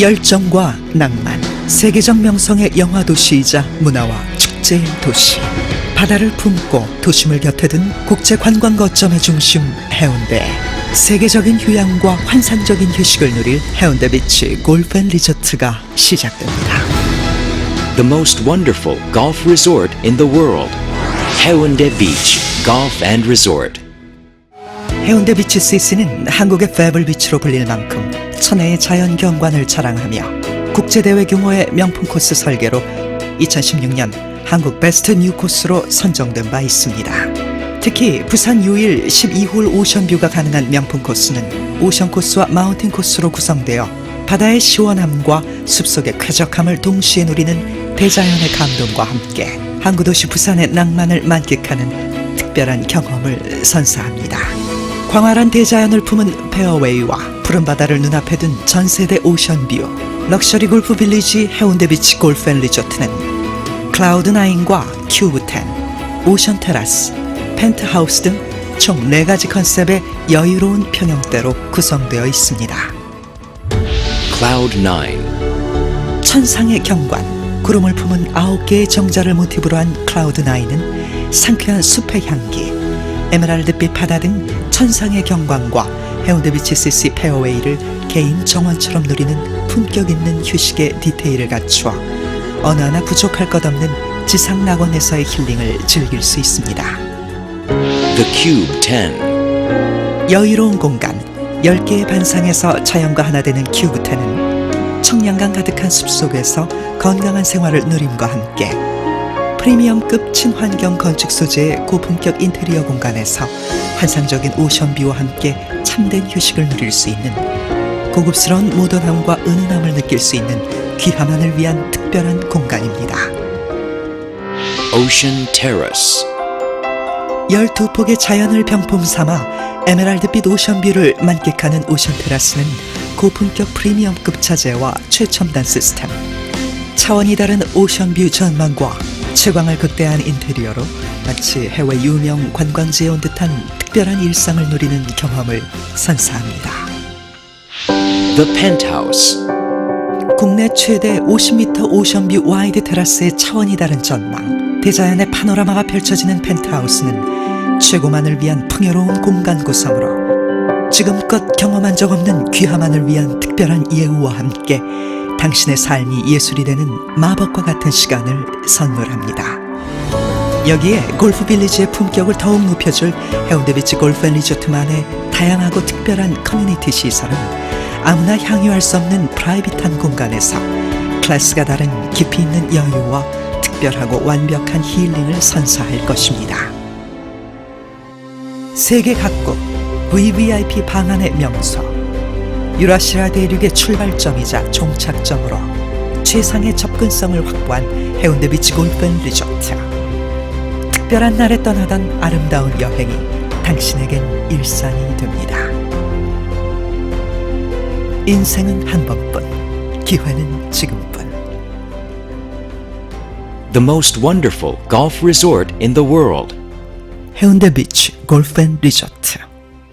열정과 낭만, 세계적 명성의 영화 도시이자 문화와 축제의 도시. 바다를 품고 도심을 곁에 둔 국제 관광 거점의 중심 해운대. 세계적인 휴양과 환상적인 휴식을 누릴 해운대 비치 골프 앤 리조트가 시작됩니다. the most wonderful golf resort in the world. Haeundae Beach Golf and Resort. 해운대 비치 시스는 한국의 페블 비치로 불릴 만큼 천혜의 자연 경관을 자랑하며 국제대회 규모의 명품 코스 설계로 2016년 한국 베스트 뉴 코스로 선정된 바 있습니다. 특히 부산 유일 12홀 오션뷰가 가능한 명품 코스는 오션 코스와 마운틴 코스로 구성되어 바다의 시원함과 숲속의 쾌적함을 동시에 누리는 대자연의 감동과 함께 항구 도시 부산의 낭만을 만끽하는 특별한 경험을 선사합니다. 광활한 대자연을 품은 페어웨이와 푸른 바다를 눈앞에 둔 전세대 오션뷰 럭셔리 골프 빌리지 해운대 비치 골프 앤 리조트는 클라우드9과 큐브10 오션 테라스 펜트하우스 등 총 4가지 컨셉의 여유로운 평형대로 구성되어 있습니다. Cloud 9. 천상의 경관, 구름을 품은 아홉 개의 정자를 모티브로 한 클라우드 나인은 상쾌한 숲의 향기, 에메랄드빛 바다 등 천상의 경관과 해운대 비치 CC 페어웨이를 개인 정원처럼 누리는 품격 있는 휴식의 디테일을 갖추어 어느 하나 부족할 것 없는 지상 낙원에서의 힐링을 즐길 수 있습니다. The Cube 10. 여유로운 공간 10개의 반상에서 자연과 하나 되는 큐브테는 청량감 가득한 숲속에서 건강한 생활을 누림과 함께 프리미엄급 친환경 건축 소재의 고품격 인테리어 공간에서 환상적인 오션뷰와 함께 참된 휴식을 누릴 수 있는 고급스러운 모던함과 은은함을 느낄 수 있는 귀함만을 위한 특별한 공간입니다. Ocean Terrace. 12폭의 자연을 병품 삼아 에메랄드빛 오션뷰를 만끽하는 오션 테라스는 고품격 프리미엄급 자재와 최첨단 시스템 차원이 다른 오션뷰 전망과 채광을 극대화한 인테리어로 마치 해외 유명 관광지에 온 듯한 특별한 일상을 누리는 경험을 선사합니다. The Penthouse. 국내 최대 50m 오션뷰 와이드 테라스의 차원이 다른 전망, 대자연의 파노라마가 펼쳐지는 펜트하우스는 최고만을 위한 풍요로운 공간 구성으로 지금껏 경험한 적 없는 귀함만을 위한 특별한 예우와 함께 당신의 삶이 예술이 되는 마법과 같은 시간을 선물합니다. 여기에 골프 빌리지의 품격을 더욱 높여줄 해운대 비치 골프 앤 리조트만의 다양하고 특별한 커뮤니티 시설은 아무나 향유할 수 없는 프라이빗한 공간에서 클래스가 다른 깊이 있는 여유와 특별하고 완벽한 힐링을 선사할 것입니다. 세계 각국 VVIP 방안의 명소 유라시아 대륙의 출발점이자 종착점으로 최상의 접근성을 확보한 해운대 비치 골프 앤 리조트 특별한 날에 떠나던 아름다운 여행이 당신에겐 일상이 됩니다. 인생은 한 번뿐, 기회는 지금뿐. The most wonderful golf resort in the world. 해운대 비치 골프 앤 리조트